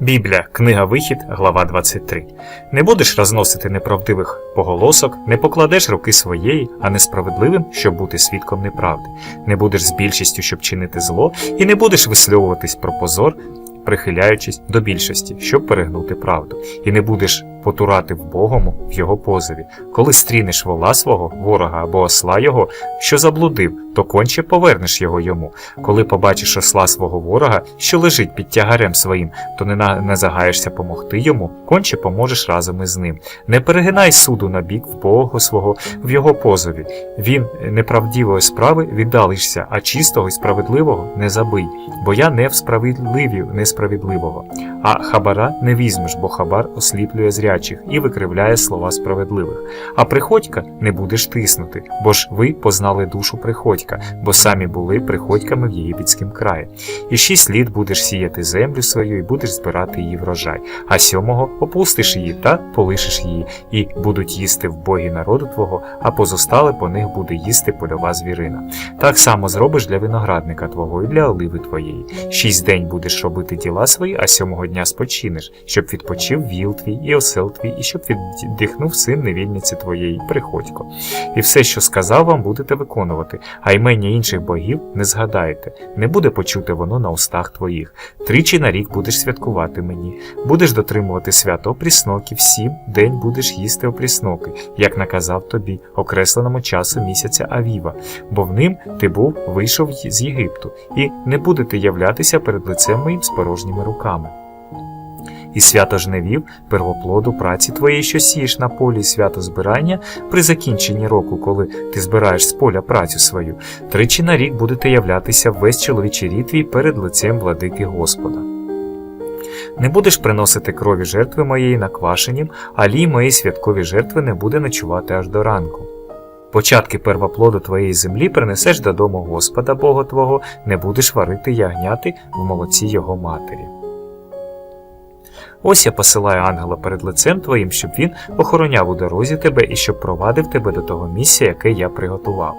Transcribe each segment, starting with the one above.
Біблія, книга Вихід, глава 23. Не будеш розносити неправдивих поголосок, не покладеш руки своєї, а несправедливим, щоб бути свідком неправди, не будеш з більшістю, щоб чинити зло, і не будеш висльовуватись про позор, прихиляючись до більшості, щоб перегнути правду, і не будеш потурати в Богому в його позові. Коли стрінеш вола свого, ворога або осла його, що заблудив, то конче повернеш його йому. Коли побачиш осла свого ворога, що лежить під тягарем своїм, то не, загаєшся помогти йому, конче поможеш разом із ним. Не перегинай суду на бік в Бога свого в його позові. Він неправдивої справи віддалишся, а чистого і справедливого не забий, бо я не всправедливів несправедливого. А хабара не візьмеш, бо хабар осліплює зрячих і викривляє слова справедливих. А приходька не будеш тиснути, бо ж ви познали душу приходька, бо самі були приходьками в єгипетськім краї. І шість літ будеш сіяти землю свою і будеш збирати її врожай, а сьомого опустиш її та полишиш її, і будуть їсти в богі народу твого, а позостале по них буде їсти польова звірина. Так само зробиш для виноградника твого і для оливи твоєї. Шість день будеш робити діла свої, а сьомого дня спочинеш, щоб відпочив віл твій і осел твій, і щоб віддихнув син невільниці твоєї, приходько. І все, що сказав вам, будете виконувати, а імення інших богів не згадаєте, не буде почути воно на устах твоїх. Тричі на рік будеш святкувати мені, будеш дотримувати свято опрісноків, сім день будеш їсти опрісноки, як наказав тобі, окресленому часу місяця Авіва, бо в ним ти був вийшов з Єгипту, і не будете являтися перед лицем моїм з порожніми руками. І свято жневів, первоплоду праці твоєї, що сієш на полі, свято збирання при закінченні року, коли ти збираєш з поля працю свою, тричі на рік будете являтися весь чоловічий рід перед лицем владики Господа. Не будеш приносити крові жертви моєї наквашенім, а лій моєї святкові жертви не буде ночувати аж до ранку. Початки первоплоду твоєї землі принесеш додому Господа Бога Твого, не будеш варити ягняти в молоці його матері. Ось я посилаю ангела перед лицем твоїм, щоб він охороняв у дорозі тебе і щоб провадив тебе до того місця, яке я приготував.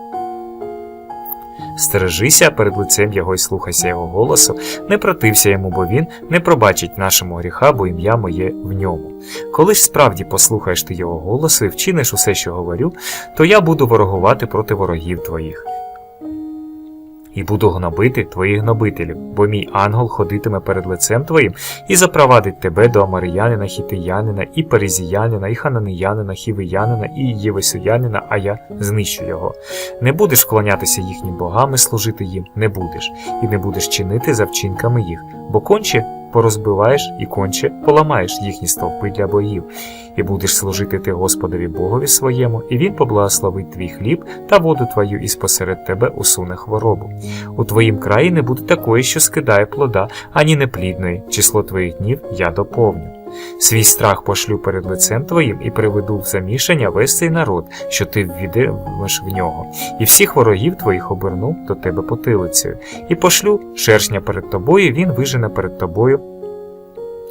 Стережися перед лицем його і слухайся його голосу, не протився йому, бо він не пробачить нашому гріха, бо ім'я моє в ньому. Коли ж справді послухаєш ти його голосу і вчиниш усе, що говорю, то я буду ворогувати проти ворогів твоїх. І буду гнобити твоїх гнобителів, бо мій ангел ходитиме перед лицем твоїм і запровадить тебе до Амаріянина, Хітиянина, і Перезіянина, і Хананиянина, Хівиянина, і Євесуянина, а я знищу його. Не будеш вклонятися їхнім богам і служити їм, не будеш, і не будеш чинити за вчинками їх, бо конче порозбиваєш і конче поламаєш їхні стовпи для боїв, і будеш служити ти Господові Богові своєму, і він поблагословить твій хліб та воду твою, і спосеред тебе усуне хворобу. У твоїм краї не буде такої, що скидає плода, ані неплідної, число твоїх днів я доповню. Свій страх пошлю перед лицем твоїм і приведу в замішання весь цей народ, що ти ввідеш в нього, і всіх ворогів твоїх оберну до тебе потилицею, і пошлю шершня перед тобою, він вижене перед тобою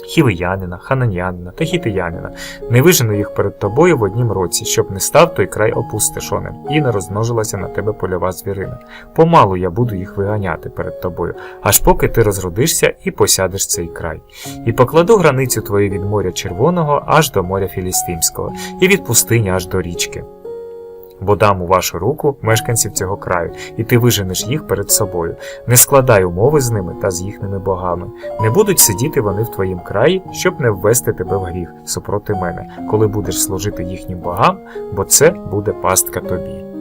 хівиянина, хананянина та хітиянина, не вижену їх перед тобою в однім році, щоб не став той край опустошеним, і не розмножилася на тебе польова звірина. Помалу я буду їх виганяти перед тобою, аж поки ти розродишся і посядеш цей край. І покладу границю твою від моря Червоного аж до моря Філістимського, і від пустині аж до річки. Бо дам у вашу руку мешканців цього краю, і ти виженеш їх перед собою. Не складай умови з ними та з їхніми богами. Не будуть сидіти вони в твоїм краї, щоб не ввести тебе в гріх супроти мене, коли будеш служити їхнім богам, бо це буде пастка тобі.